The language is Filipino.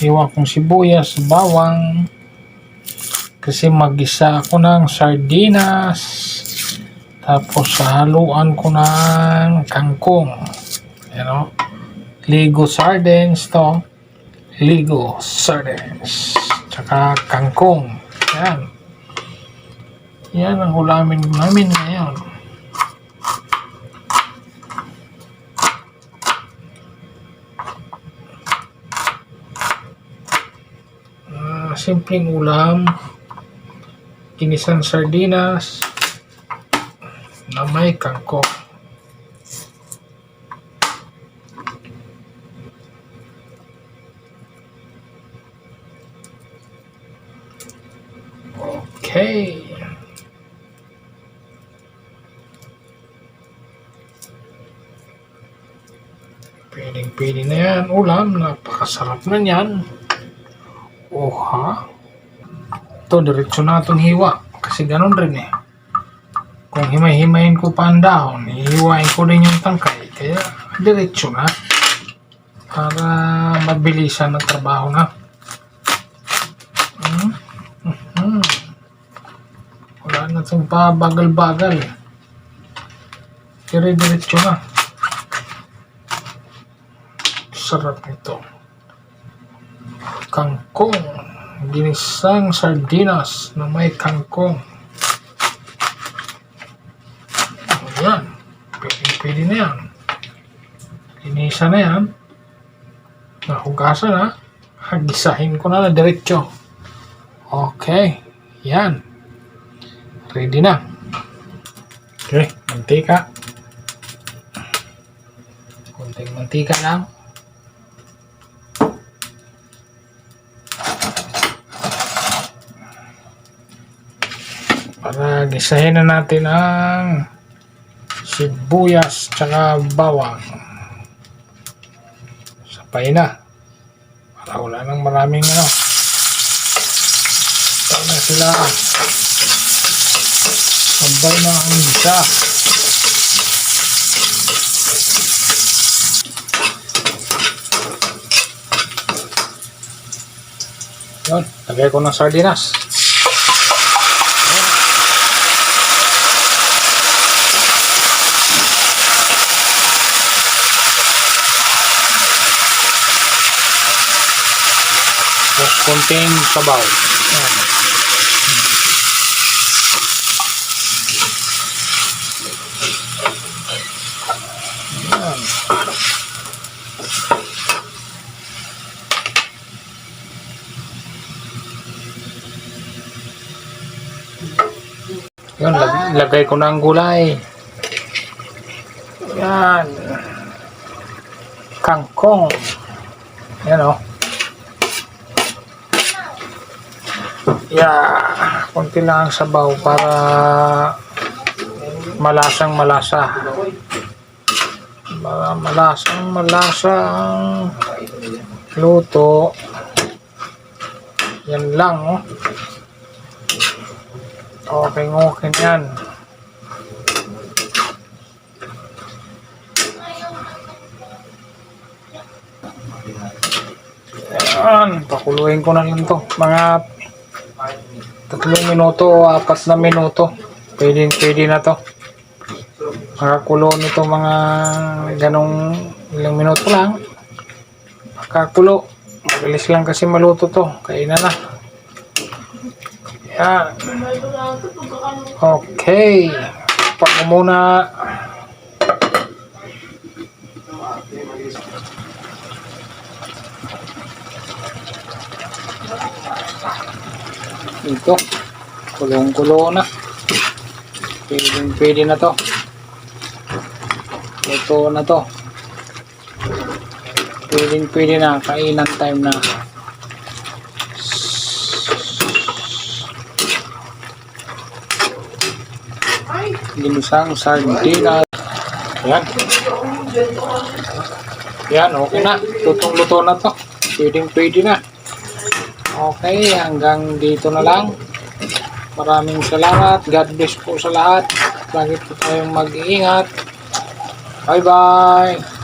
hiwa kong sibuyas, bawang. Kasi mag-isa ako ng sardinas. Tapos haluan ko ng kangkong. You know? Ligo sardines to. Ligo sardines. Tsaka kangkong. Yan. Yan ang ulamin namin ngayon. Simpleng ulam. Kinisang sardinas na may kangkong. Okay. Pwedeng pwede na yan. Ulam, napakasarap na yan. Oha. Ito, diretso natin hiwa. Kasi ganun rin eh. Kung himay-himayin ko pa ang dahon, hihiwain ko din yung tangkay. Kaya, diretso na. Para mabilisan ang trabaho na. Hmm? Mhm. Wala na itong pabagal-bagal. Dire-diretso na. Sarap nito. Kangkong. Ginisang sardinas na may kangkong. Ayan. Pwede, pwede na yan. Linisa na yan. Nahugasan na. Hagisahin ko na na diretso. Okay. Yan. Ready na. Okay. Mantika. Kunting mantika lang. Para gisahin na natin ang sibuyas tsaka bawang. Sapay na. Para wala nang maraming ano. Sapay na sila. Sabay na ang isa. Yun, lagay ko ng sardinas. Konting sabaw. Yan. Yan. Yan, lag- lagay ko na ang gulay. Yan. Kangkong. Yan o. Oh. Yeah, konti lang ang sabaw para malasang malasa. Para malasang malasa ang luto. Yan lang, oh. Okay, okay yan. Yan, pakuluin ko na lang to. Mga tatlong minuto o apat na minuto. Pwede, pwede na to. Makakulo nito mga ganong ilang minuto lang. Makakulo. Mabilis lang kasi maluto to. Kainan na. Yan. Okay. Pag muna. Ito. Kulong-kulo na. Pwede, pwede na to. Ito na to. Pwede, pwede na. Kainan time na. Ginisang sardinas. Yan. Yan, okay na. Lutong-luto na to. Pwedeng pwede na. Okay, hanggang dito na lang. Maraming salamat. God bless po sa lahat. Lagi po tayong mag-iingat. Bye-bye.